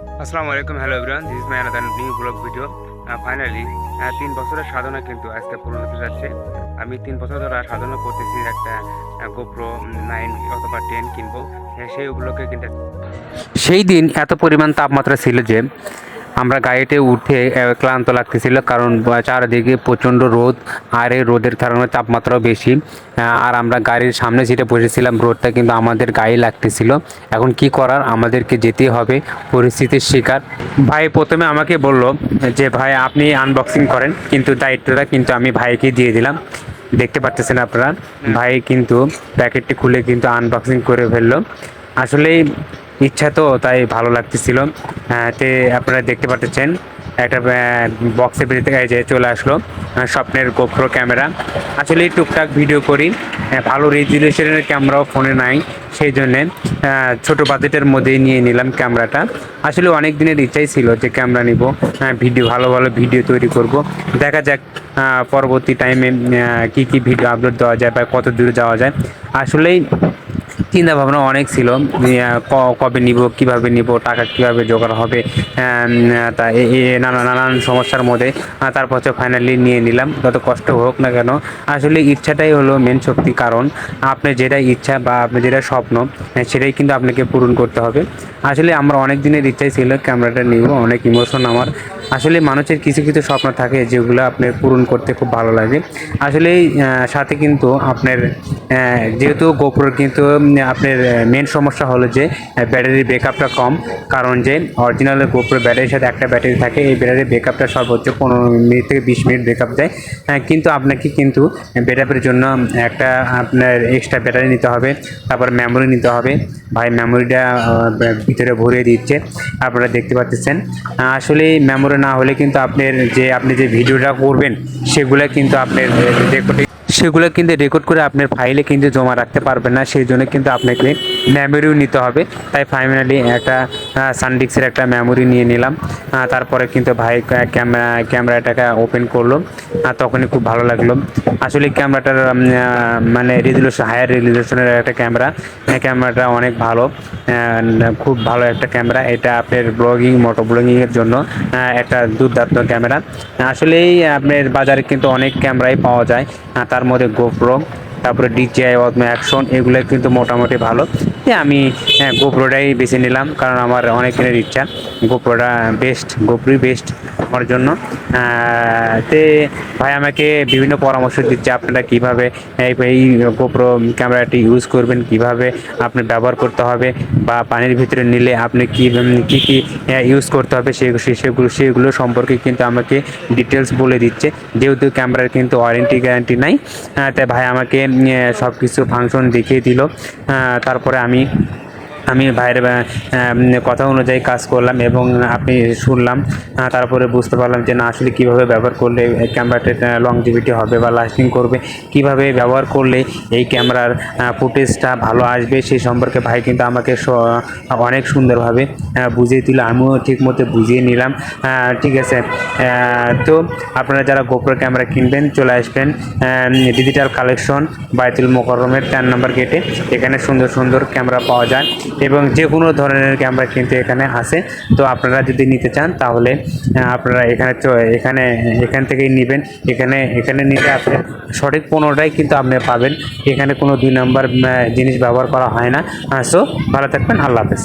আসসালামু আলাইকুম hello everyone this my another new blog video finally তিন বছরের সাধনা কিন্তু আজকে পূর্ণ হতে যাচ্ছে। আমি তিন বছর ধরে সাধনা করতেছি, একটা গোপ্রো নাইন অথবা টেন কিনবো। সেই উপলক্ষে কিন্তু সেই দিন এত পরিমাণ তাপমাত্রা ছিল যে আমরা গাড়িতে উঠে ক্লান্ত লাগতেছিল কারণ চারিদিকে প্রচণ্ড রোদ, আর এই রোদের কারণে তাপমাত্রাও বেশি। আর আমরা গাড়ির সামনে সিটে বসেছিলাম রোদটা কিন্তু আমাদের গায়ে লাগতেছিল। এখন কি করার? আমাদেরকে যেতে হবে, পরিস্থিতির শিকার। ভাই প্রথমে আমাকে বলল যে, ভাই, আপনি আনবক্সিং করেন। কিন্তু দায়িত্বটা কিন্তু আমি ভাইকে দিয়ে দিলাম। দেখতে পাচ্ছেন আপনারা? ভাই কিন্তু প্যাকেটটি খুলে কিন্তু আনবক্সিং করে ফেলল। আসলেই ইচ্ছা তো, তাই ভালো লাগতেছিল। তে আপনারা দেখতে পাচ্ছেন একটা বক্সের ভিতর যে চলে আসলো স্বপ্নের গোপ্রো ক্যামেরা আসলে টুকটাক ভিডিও করি ভালো রেজুলেশনের ক্যামেরাও ফোনে নাই, সেই জন্যে ছোট বাজেটের মধ্যেই নিয়ে নিলাম ক্যামেরাটা আসলে অনেক দিনের ইচ্ছাই ছিল যে ক্যামেরা নিব ভিডিও ভালো ভালো ভিডিও তৈরি করব। দেখা যাক পরবর্তী টাইমে কি কি ভিডিও আপলোড দেওয়া যায় বা কত দূরে যাওয়া যায়। আসলেই চিন্তা ভাবনা অনেক ছিল কবে নিব, কীভাবে নিব, টাকা কীভাবে জোগাড় হবে তা নানা, নানান সমস্যার মধ্যে তারপর হচ্ছে ফাইনালি নিয়ে নিলাম, যত কষ্ট হোক না কেন। আসলে ইচ্ছাটাই হলো মেন শক্তি কারণ। আপনার যেটা ইচ্ছা বা আপনার যেটা স্বপ্ন সেটাই কিন্তু আপনাকে পূরণ করতে হবে। আসলে আমার অনেক দিনের ইচ্ছাই ছিল ক্যামেরাটা নিব, অনেক ইমোশন আমার। আসলে মানুষের কিছু কিছু স্বপ্ন থাকে যেগুলো আপনার পূরণ করতে খুব ভালো লাগে। আসলে সাথে কিন্তু আপনার যেহেতু গোপ্রোর কিন্তু আপনার মেন সমস্যা হলো যে ব্যাটারির ব্যাকআপটা কম। কারণ যে অরিজিনাল গোপ্রো ব্যাটারির সাথে একটা ব্যাটারি থাকে এই ব্যাটারির ব্যাকআপটা সর্বোচ্চ পনেরো মিনিট থেকে বিশ মিনিট ব্যাকআপ দেয়। হ্যাঁ, কিন্তু আপনাকে কিন্তু ব্যাকআপের জন্য একটা আপনার এক্সট্রা ব্যাটারি নিতে হবে। তারপর মেমোরি নিতে হবে। ভাই মেমোরিটা ভিতরে ভরে দিচ্ছে। আপনারা দেখতে পাচ্ছেন। আসলে মেমোরি না হলে কিন্তু আপনার যে আপনি যে ভিডিওটা করবেন সেগুলো কিন্তু আপনার রেকর্ডিং সেগুলো কিন্তু রেকর্ড করে আপনার ফাইলে কিন্তু জমা রাখতে পারবেন না, সেই জন্য কিন্তু আপনাকে মেমোরিও নিতে হবে। তাই ফাইনালি একটা সানডিক্সের একটা মেমোরি নিয়ে নিলাম। তারপরে কিন্তু ভাই ক্যামেরা ক্যামেরাটাকে ওপেন করল আর তখনই খুব ভালো লাগল। আসলে ক্যামেরাটার মানে রেজুলেশন হায়ার রেজুলেশনের একটা ক্যামেরা ক্যামেরাটা অনেক ভালো। খুব ভালো একটা ক্যামেরা এটা আপনার ব্লগিং মোটো ব্লগিংয়ের জন্য একটা দুর্দান্ত ক্যামেরা আসলেই আপনার বাজারে কিন্তু অনেক ক্যামেরাই পাওয়া যায়। তার মধ্যে গোপ্রো তারপরে ডিজিআই অদমে অ্যাকশন এগুলো কিন্তু মোটামুটি ভালো। এ আমি গোপ্রোটাই বেছে নিলাম, কারণ আমার অনেক দিনের ইচ্ছা। গোপ্রোটা বেস্ট গোপ্রোই বেস্ট আমার জন্য। তে ভাই আমাকে বিভিন্ন পরামর্শ দিচ্ছে, আপনারা কীভাবে এই গোপ্রো ক্যামেরাটি ইউজ করবেন, কীভাবে আপনি ব্যবহার করতে হবে, বা পানির ভিতরে নিলে আপনি কি কি কি ইউজ করতে হবে সেগুলো সেগুলো সম্পর্কে কিন্তু আমাকে ডিটেলস বলে দিচ্ছে। যেহেতু ক্যামেরার কিন্তু ওয়ারেন্টি গ্যারান্টি নাই তাই ভাই আমাকে সব কিছু ফাংশন দেখিয়ে দিল। তারপরে আমি বাই আমি ভাইয়ের কথা অনুযায়ী কাজ করলাম এবং আপনি শুনলাম তারপরে বুঝতে পারলাম যে না, আসলে কীভাবে ব্যবহার করলে ক্যামেরাটা লংজিভিটি হবে বা লাস্টিং করবে, কীভাবে ব্যবহার করলে এই ক্যামেরার ফুটেজটা ভালো আসবে সেই সম্পর্কে ভাই কিন্তু আমাকে অনেক সুন্দরভাবে বুঝিয়ে দিল, আমিও ঠিক মতো বুঝিয়ে নিলাম ঠিক আছে তো আপনারা যারা গোপ্রো ক্যামেরা কিনবেন, চলে আসবেন ডিজিটাল কালেকশন বাইতুল মোকরমের চার নম্বর গেটে এখানে সুন্দর সুন্দর ক্যামেরা পাওয়া যায়। এবং যে কোনো ধরনের ক্যামেরা কিন্তু এখানে আসে তো আপনারা যদি নিতে চান, তাহলে আপনারা এখানে এখানে, এখান থেকেই নেবেন। এখানে এখানে নিলে আপনি সঠিক পনেরোটাই কিন্তু আপনি পাবেন। এখানে কোনো দুই নম্বর জিনিস ব্যবহার করা হয় না। সো ভালো থাকবেন। আল্লাহ হাফেজ।